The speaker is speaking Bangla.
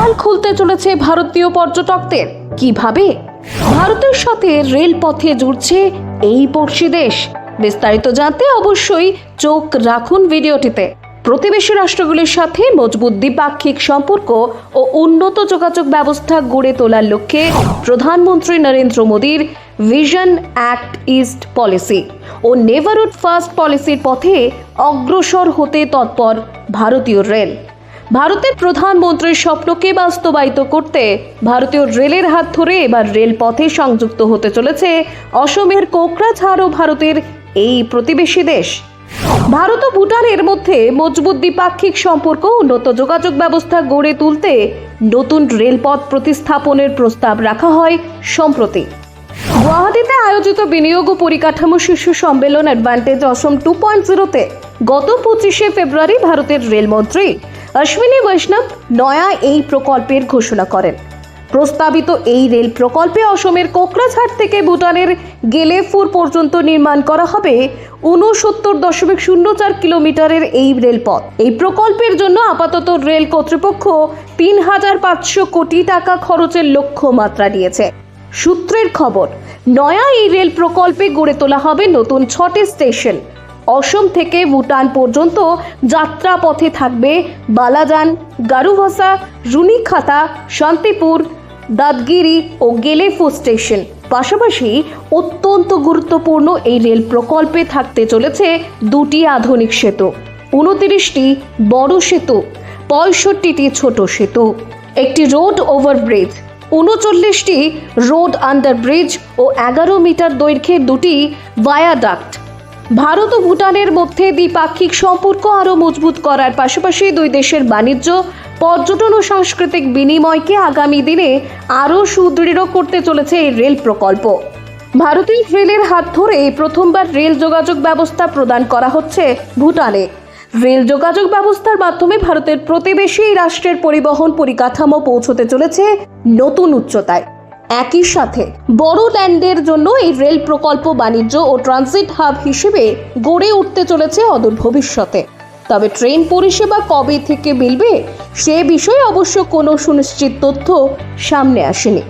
কপাল খুলতে চলেছে ভারতীয় পর্যটকদের। কীভাবে? ভারতের সাথে রেলপথে জুড়ছে এই পড়শি দেশ। বিস্তারিত জানতে অবশ্যই চোখ রাখুন ভিডিওটিতে। প্রতিবেশী রাষ্ট্রগুলির সাথে মজবুত দ্বিপাক্ষিক সম্পর্ক ও উন্নত যোগাযোগ ব্যবস্থা গড়ে তোলার লক্ষ্যে প্রধানমন্ত্রী নরেন্দ্র মোদীর ভিশন অ্যাক্ট ইস্ট পলিসি ও নেভারহুড ফার্স্ট পলিসির পথে অগ্রসর হতে তৎপর ভারতীয় রেল। ভারতের প্রধানমন্ত্রীর স্বপ্নকে বাস্তবায়িত করতে ভারতীয় রেলের হাত ধরে এবার রেলপথে সংযুক্ত হতে চলেছে অসমের কোকরাঝাড় ও ভারতের এই প্রতিবেশী দেশ। ভারত ও ভুটানের মধ্যে মজবুত দ্বিপাক্ষিক সম্পর্ক উন্নত যোগাযোগ ব্যবস্থা গড়ে তুলতে নতুন রেলপথ প্রতিস্থাপনের প্রস্তাব রাখা হয় সম্প্রতি। গুয়াহাটিতে আয়োজিত বিনিয়োগ ও পরিকাঠামো শীর্ষ সম্মেলন অ্যাডভান্টেজ অসম টু পয়েন্ট জিরোতে গত পঁচিশে ফেব্রুয়ারি ভারতের রেলমন্ত্রী অশ্বিনী বৈষ্ণব নয়া এই প্রকল্পের ঘোষণা করেন। প্রস্তাবিত এই রেল প্রকল্পে অসমের কোকরাঝাড় থেকে ভুটানের গেলেফুর পর্যন্ত নির্মাণ করা হবে উনসত্তর দশমিক শূন্য চার কিলোমিটারের এই রেলপথ। এই প্রকল্পের জন্য আপাতত রেল কর্তৃপক্ষ তিন হাজার পাঁচশো কোটি টাকা খরচের লক্ষ্যমাত্রা নিয়েছে। সূত্রের খবর, নয়া এই রেল প্রকল্পে গড়ে তোলা হবে নতুন ছটি স্টেশন অসম থেকে ভুটান পর্যন্ত যাত্রা পথে থাকবে বালাজান গারুভাসা রুনিখাতা, শান্তিপুর দাদগিরি ও গেলেফু স্টেশন। পাশাপাশি অত্যন্ত গুরুত্বপূর্ণ এই রেল প্রকল্পে থাকতে চলেছে দুটি আধুনিক সেতু। উনতিরিশটি বড় সেতু, পঁয়ষট্টিটি ছোট সেতু, একটি রোড ওভারব্রিজ, উনচল্লিশটি রোড আন্ডারব্রিজ ও এগারো মিটার দৈর্ঘ্যের দুটি ভায়াডাক্ট। ভারত ও ভুটানের মধ্যে দ্বিপাক্ষিক সম্পর্ক আরও মজবুত করার পাশাপাশি দুই দেশের বাণিজ্য, পর্যটন ও সাংস্কৃতিক বিনিময়কে আগামী দিনে আরও সুদৃঢ় করতে চলেছে এই রেল প্রকল্প। ভারতীয় রেলের হাত ধরে প্রথমবার রেল যোগাযোগ ব্যবস্থা প্রদান করা হচ্ছে ভুটানে। রেল যোগাযোগ ব্যবস্থার মাধ্যমে ভারতের প্রতিবেশী রাষ্ট্রের পরিবহন পরিকাঠামো পৌঁছতে চলেছে নতুন উচ্চতায়। একই সাথে বড় ল্যান্ডের জন্য এই রেল প্রকল্প বাণিজ্য ও ট্রানজিট হাব হিসেবে গড়ে উঠতে চলেছে অদূর ভবিষ্যতে। তবে ট্রেন পরিষেবা কবে থেকে মিলবে, সে বিষয়ে অবশ্য কোনো সুনিশ্চিত তথ্য সামনে আসেনি।